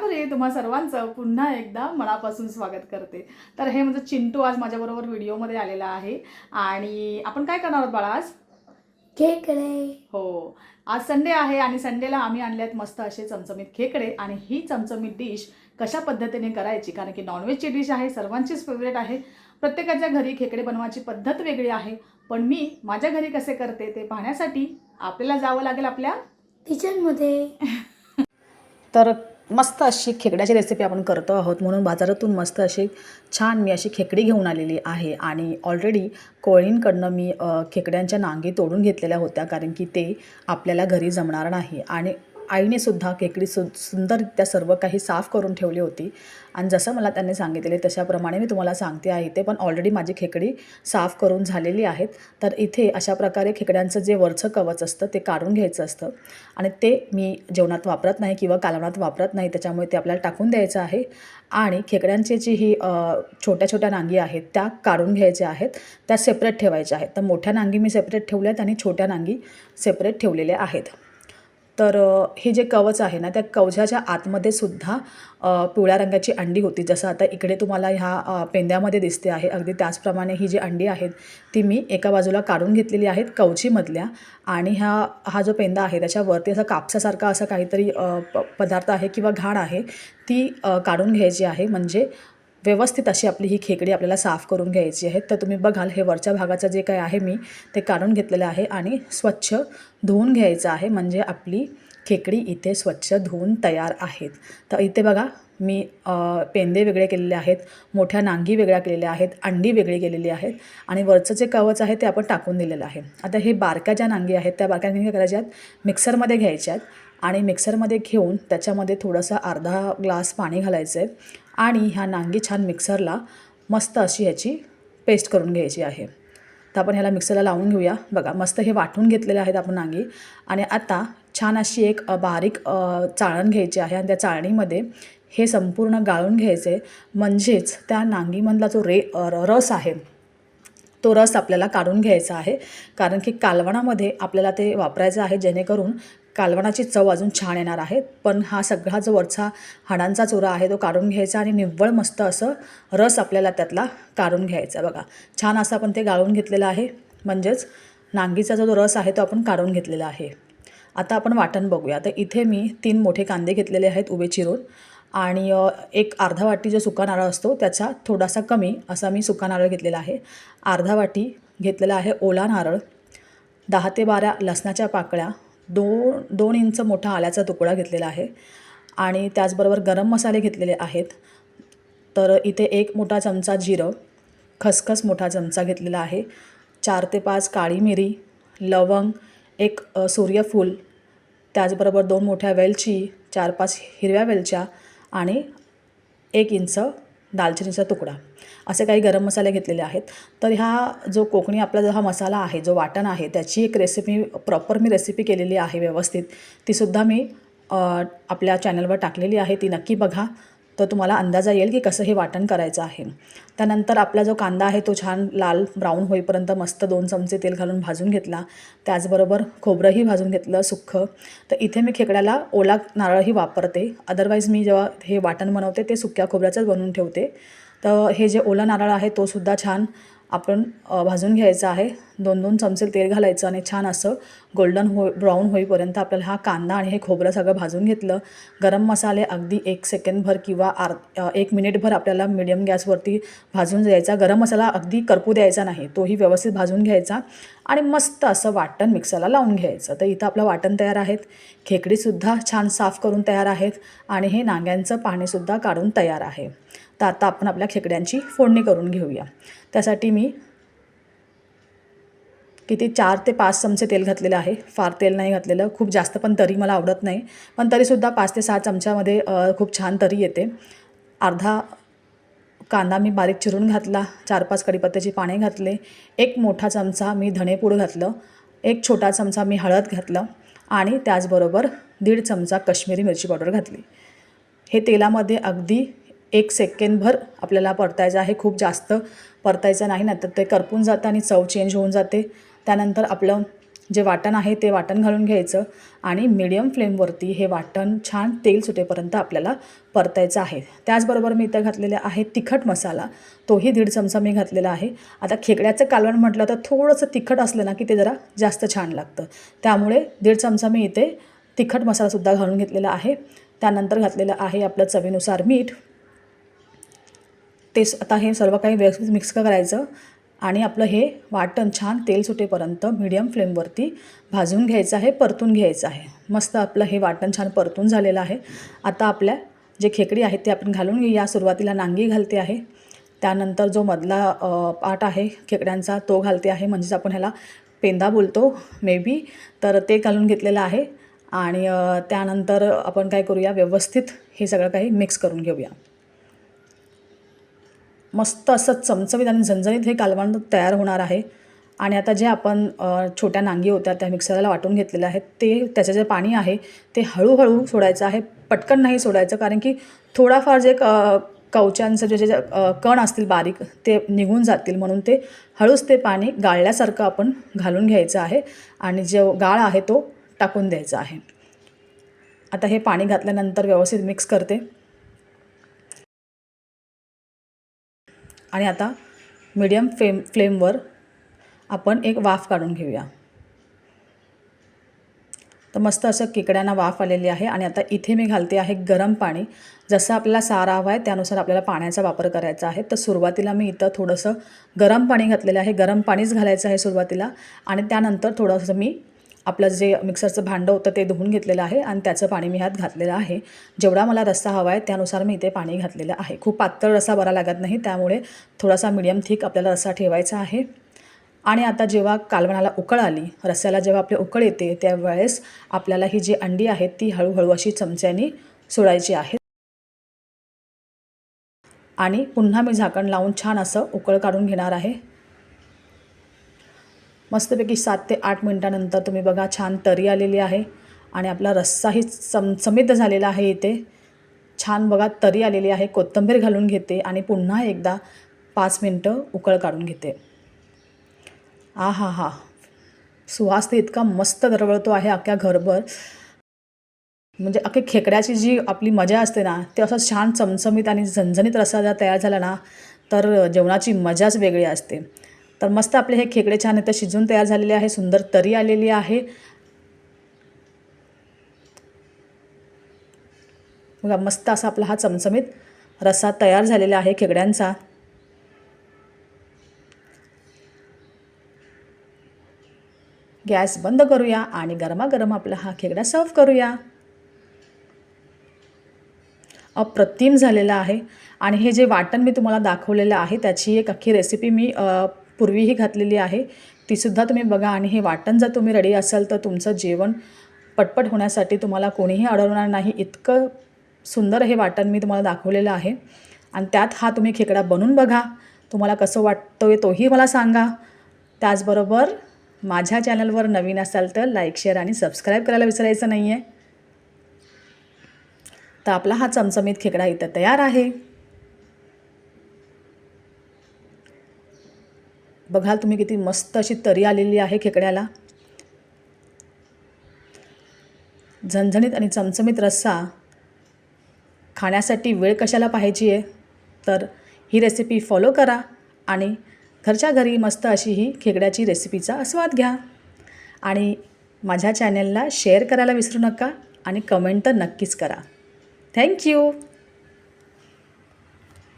माधुरी तुम्हा सर्वांचं पुन्हा एकदा मनापासून स्वागत करते. तर हे म्हणजे चिंटू आज माझ्याबरोबर व्हिडिओमध्ये आलेला आहे. आणि आपण काय करणार आहोत बाळा आज? खेकडे. हो. आज संडे आहे आणि संडेला आम्ही आणले आहेत मस्त असे चमचमीत खेकडे आणि ही चमचमीत डिश कशा पद्धतीने करायची? कारण की नॉनव्हेजची डिश आहे सर्वांचीच फेवरेट आहे. प्रत्येकाच्या घरी खेकडे बनवायची पद्धत वेगळी आहे. पण मी माझ्या घरी कसे करते ते पाहण्यासाठी आपल्याला जावं लागेल आपल्या किचनमध्ये तर मस्त अशी खेकड्याची रेसिपी आपण करतो आहोत. म्हणून बाजारातून मस्त अशी छान मी अशी खेकडी घेऊन आलेली आहे. आणि ऑलरेडी कोळींकडनं मी खेकड्यांच्या नांगी तोडून घेतलेल्या होत्या कारण की ते आपल्याला घरी जमणार नाही. आणि आईने सुद्धा खेकडी सु सुंदररित्या सर्व काही साफ करून ठेवली होती. आणि जसं मला त्यांनी सांगितले तशाप्रमाणे मी तुम्हाला सांगते आहे ते पण ऑलरेडी माझी खेकडी साफ करून झालेली आहेत. तर इथे अशा प्रकारे खेकड्यांचं जे वरचं कवच असतं ते काढून घ्यायचं असतं. आणि ते मी जेवणात वापरत नाही किंवा कालवणात वापरत नाही त्याच्यामुळे ते आपल्याला टाकून द्यायचं आहे. आणि खेकड्यांची जी ही छोट्या छोट्या नांगी आहेत त्या काढून घ्यायच्या आहेत. त्या सेपरेट ठेवायच्या आहेत. तर मोठ्या नांगी मी सेपरेट ठेवल्या आहेत आणि छोट्या नांगी सेपरेट ठेवलेल्या आहेत. तर हे जे कवच आहे ना त्या कवचाच्या आतमध्ये सुद्धा पिवळ्या रंगाची अंडी होती. जसं आता इकडे तुम्हाला ह्या पेंद्यामध्ये दिसते आहे. अगदी त्याचप्रमाणे ही जी अंडी आहेत ती मी एका बाजूला काढून घेतलेली आहेत कवचीमधल्या. आणि ह्या हा जो पेंदा आहे त्याच्यावरती असा कापसासारखा असा काहीतरी प पदार्थ आहे किंवा घाण आहे ती काढून घ्यायची आहे. म्हणजे व्यवस्थित अशी आपली ही खेकडी आपल्याला साफ करून घ्यायची आहे. तर तुम्ही बघाल हे वरच्या भागाचं जे काही आहे मी ते काढून घेतलेलं आहे आणि स्वच्छ धुवून घ्यायचं आहे. म्हणजे आपली खेकडी इथे स्वच्छ धुवून तयार आहेत. तर इथे बघा मी पेंदे वेगळे केलेले आहेत मोठ्या नांगी वेगळ्या केलेल्या आहेत अंडी वेगळी केलेली आहेत आणि वरचं जे कवच आहे ते आपण टाकून दिलेलं आहे. आता हे बारक्या ज्या नांगी आहेत त्या बारक्या नांगी करायच्या आहेत मिक्सरमध्ये घ्यायच्या आहेत आणि मिक्सरमध्ये घेऊन त्याच्यामध्ये थोडंसं अर्धा ग्लास पाणी घालायचं आहे आणि ह्या नांगी छान मिक्सरला मस्त अशी ह्याची पेस्ट करून घ्यायची आहे. तर आपण ह्याला मिक्सरला लावून घेऊया. बघा मस्त हे वाटून घेतलेले आहेत आपण नांगी. आणि आता छान अशी एक बारीक चाळण घ्यायची आहे. आणि त्या चाळणीमध्ये हे संपूर्ण गाळून घ्यायचे. म्हणजेच त्या नांगीमधला जो रे रस आहे तो रस आपल्याला काढून घ्यायचा आहे. कारण की कालवणामध्ये आपल्याला ते वापरायचं आहे. जेणेकरून कालवणाची चव अजून छान येणार आहे. पण हा सगळा जो वरचा हाडांचा चुरा आहे तो काढून घ्यायचा आणि निव्वळ मस्त असं रस आपल्याला त्यातला काढून घ्यायचा बघा. छान असं आपण ते गाळून घेतलेलं आहे. म्हणजेच नांगीचा जो रस आहे तो आपण काढून घेतलेला आहे. आता आपण वाटण बघूया. तर इथे मी तीन मोठे कांदे घेतलेले आहेत उभे चिरून. आणि एक अर्धा वाटी जो सुका नारळ असतो त्याचा थोडासा कमी असा मी सुका नारळ घेतलेला आहे. अर्धा वाटी घेतलेला आहे ओला नारळ. दहा ते बारा लसणाच्या पाकळ्या. दोन दोन इंच मोठा आल्याचा तुकडा घेतलेला आहे. आणि त्याचबरोबर गरम मसाले घेतलेले आहेत. तर इथे एक मोठा चमचा जिरं खसखस मोठा चमचा घेतलेला आहे. चार ते पाच काळी मिरी लवंग एक सूर्यफूल त्याचबरोबर दोन मोठ्या वेलची चार पाच हिरव्या वेलच्या आणि एक इंच दालचिनीचा तुकडा. असे काही गरम मसाले घेतलेले आहेत. तर ह्या जो कोकणी आपला जो हा मसाला आहे जो वाटण आहे त्याची एक रेसिपी प्रॉपर मी रेसिपी केलेली आहे व्यवस्थित. तीसुद्धा मी आपल्या चॅनलवर टाकलेली आहे. ती नक्की बघा. तर तुम्हाला अंदाजा येईल की कसं हे वाटण करायचं आहे. त्यानंतर आपला जो कांदा आहे तो छान लाल ब्राऊन होईपर्यंत मस्त दोन चमचे तेल घालून भाजून घेतला. त्याचबरोबर खोबरंही भाजून घेतलं सुख्खं तर इथे मी खेकड्याला ओला नारळही वापरते. अदरवाईज मी जेव्हा हे वाटण बनवते ते सुक्या खोबऱ्याचंच बनवून ठेवते. तर हे जे ओला नारळ आहे तो सुद्धा छान आपण भाजून घ्यायचा आहे. दोन दोन चमचे तेल घालायचं आणि छान असं गोल्डन हो ब्राऊन होईपर्यंत आपल्याला हा कांदा आणि हे खोबरं सगळं भाजून घेतलं. गरम मसाले अगदी एक सेकंडभर किंवा आर एक मिनिटभर आपल्याला मिडियम गॅसवरती भाजून द्यायचा. गरम मसाला अगदी करपू द्यायचा नाही तोही व्यवस्थित भाजून घ्यायचा आणि मस्त असं वाटण मिक्सरला लावून घ्यायचं. तर इथं आपलं वाटण तयार आहेत. खेकडीसुद्धा छान साफ करून तयार आहेत आणि हे नांग्यांचं पाणीसुद्धा काढून तयार आहे. तर आता आपण आपल्या खेकड्यांची फोडणी करून घेऊया. त्यासाठी मी किती चार ते पाच चमचे तेल घातलेलं आहे. फार तेल नाही घातलेलं. खूप जास्त पण तरी मला आवडत नाही. पण तरीसुद्धा पाच ते सहा चमच्यामध्ये खूप छान तरी येते. अर्धा कांदा मी बारीक चिरून घातला. चार पाच कढीपत्त्याची पाने घातले. एक मोठा चमचा मी धणेपूड घातलं. एक छोटा चमचा मी हळद घातलं. आणि त्याचबरोबर दीड चमचा कश्मीरी मिरची पावडर घातली. हे तेलामध्ये अगदी एक सेकंडभर आपल्याला परतायचं आहे. खूप जास्त परतायचं नाही ना तर ते करपून जातं आणि चव चेंज होऊन जाते. त्यानंतर आपलं जे वाटण आहे ते वाटण घालून घ्यायचं आणि मिडियम फ्लेमवरती हे वाटण छान तेल सुटेपर्यंत आपल्याला परतायचं आहे. त्याचबरोबर मी इथं घातलेला आहे तिखट मसाला. तोही दीड चमचा मी घातलेला आहे. आता खेकड्याचं कालवण म्हटलं तर थोडंसं तिखट असलं ना की ते जरा जास्त छान लागतं. त्यामुळे दीड चमचा मी इथे तिखट मसालासुद्धा घालून घेतलेला आहे. त्यानंतर घातलेलं आहे आपलं चवीनुसार मीठ. ते आता हे सर्व काही व्यवस्थित मिक्स करायचं. आणि आपलं हे वाटण छान तेल सुटेपर्यंत मीडियम फ्लेमवरती भाजून घ्यायचं आहे परतून घ्यायचं आहे. मस्त आपलं हे वाटण छान परतून झालेलं आहे. आता आपल्या जे खेकडी आहेत ते आपण घालून घेऊया. सुरुवातीला नांगी घालते आहे. त्यानंतर जो मधला पाट आहे खेकड्यांचा तो घालते आहे. म्हणजेच आपण ह्याला पेंदा बोलतो मे बी तर ते घालून घेतलेलं आहे. आणि त्यानंतर आपण काय करूया व्यवस्थित हे सगळं काही मिक्स करून घेऊया. मस्त असं चमचमीत आणि झणझणीत हे कालवण तयार होणार आहे. आणि आता जे आपण छोट्या नांगी होत्या त्या मिक्सरला वाटून घेतलेल्या आहेत ते त्याचं जे पाणी आहे ते हळूहळू सोडायचं आहे. पटकन नाही सोडायचं कारण की थोडाफार जे क कवचांचं जे जे कण असतील बारीक ते निघून जातील. म्हणून ते हळूच ते पाणी गाळल्यासारखं आपण घालून घ्यायचं आहे आणि जो गाळ आहे तो टाकून द्यायचा आहे. आता हे पाणी घातल्यानंतर व्यवस्थित मिक्स करते. आणि आता मीडियम फ्लेम फ्लेमवर आपण एक वाफ काढून घेऊया. तर मस्त असं किकड्यांना वाफ आलेली आहे आणि आता इथे मी घालते आहे गरम पाणी. जसं आपल्याला सारा हवा आहे त्यानुसार आपल्याला पाण्याचा वापर करायचा आहे. तर सुरुवातीला मी इथं थोडंसं गरम पाणी घातलेलं आहे. गरम पाणीच घालायचं आहे सुरुवातीला आणि त्यानंतर थोडंसं मी आपलं जे मिक्सरचं भांडं होतं ते धुवून घेतलेलं आहे आणि त्याचं पाणी मी ह्यात घातलेलं आहे. जेवढा मला रस्सा हवा आहे त्यानुसार मी इथे पाणी घातलेलं आहे. खूप पातळ रस्सा बरा लागत नाही त्यामुळे थोडासा मिडियम थिक आपल्याला रस्सा ठेवायचा आहे. आणि आता जेव्हा कालवणाला उकळ आली रस्स्याला जेव्हा आपली उकळ येते त्यावेळेस आपल्याला ही जी अंडी आहेत ती हळूहळू अशी चमच्यानी सोडायची आहे आणि पुन्हा मी झाकण लावून छान असं उकळ काढून घेणार आहे. मस्तपैकी सात ते आठ मिनटानंतर तुम्ही बघा छान तरी आलेली आहे आणि आपला रस्साही चमचमीत झालेला आहे इथे. छान बघा तरी आलेली आहे. कोथिंबीर घालून घेते आणि पुन्हा एकदा पाच मिनटं उकळ काढून घेते. आ हा हा सुहास तर इतका मस्त दरवळतो आहे अख्ख्या घरभर. म्हणजे अख्खी खेकड्याची जी आपली मजा असते ना ते असं छान चमचमीत आणि झणझणीत रस्सा जर तयार झाला ना तर जेवणाची मजाच वेगळी असते. तर मस्त आपले हे खेकडे छान इथं शिजून तयार झालेले आहे सुंदर तरी आलेली आहे. बघा मस्त असा आपला हा चमचमीत रस्सा तयार झालेला आहे खेकड्यांचा. गॅस बंद करूया आणि गरमागरम आपला हा खेकडा सर्व करूया. अप्रतिम झालेला आहे. आणि हे जे वाटण मी तुम्हाला दाखवलेलं आहे त्याची एक अख्खी रेसिपी मी पूर्वीही घातलेली आहे. तीसुद्धा तुम्ही बघा आणि हे वाटण जर तुम्ही रेडी असाल तर तुमचं जेवण पटपट होण्यासाठी तुम्हाला कोणीही अडवणार नाही. इतकं सुंदर हे वाटण मी तुम्हाला दाखवलेलं आहे. आणि त्यात हा तुम्ही खेकडा बनवून बघा. तुम्हाला कसं वाटतं तोही मला सांगा. त्याचबरोबर माझ्या चॅनलवर नवीन असाल तर लाईक शेअर आणि सबस्क्राईब करायला विसरायचं नाही आहे तर आपला हा चमचमीत खेकडा इथं तयार आहे. बघाल तुम्ही किती मस्त अशी तरी आलेली आहे खेकड्याला. झणझणीत आणि चमचमीत रस्सा. खाण्यासाठी वेळ कशाला पाहिजे? आहे तर ही रेसिपी फॉलो करा आणि घरच्या घरी मस्त अशी ही खेकड्याची रेसिपीचा आस्वाद घ्या. आणि माझ्या चॅनलला शेअर करायला विसरू नका आणि कमेंट तर नक्कीच करा. थँक्यू